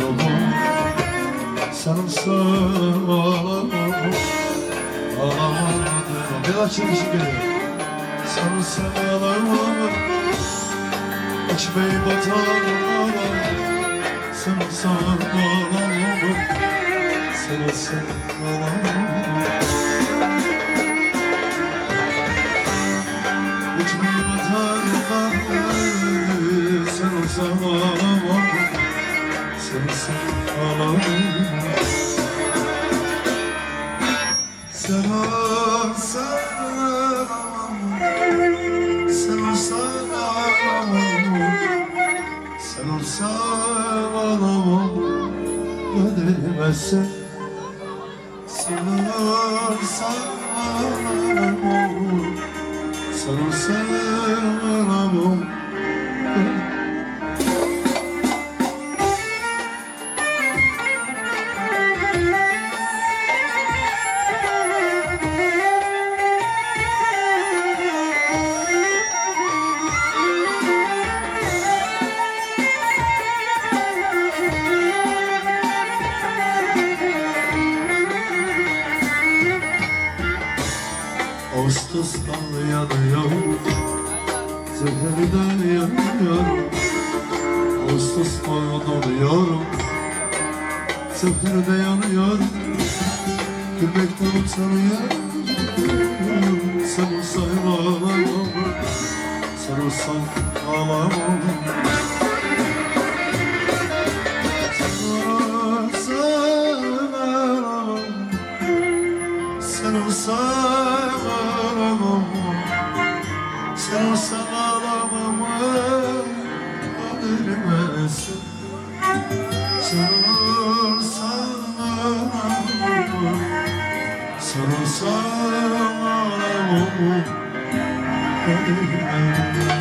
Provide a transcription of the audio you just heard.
Yolum sarılsam ağlamam Ağlamadım Bir açılışı geliyor ağlamam İçmeyi batamam Sarılsam ağlamam Sarılsam ağlamam İçmeyi batamam Sarılsam ağlamam Sarılsam ağlamam Sen olsan Sen olsan ağlamam Sen olsan ağlamam Ödemezsen Sen olsan ağlamam Sen olsan ağlamam Ağustos'tan yanıyor Zehirden yanıyor Ağustos boyu donuyorum Zehirde yanıyor Gülmekten utanıyorum Sen olsan ağlamam. Sen olsan ağlamam Sen olsan ağlamam Ölmezsin Sen olsan ağlamam Sen olsan ağlamam Ölmezsin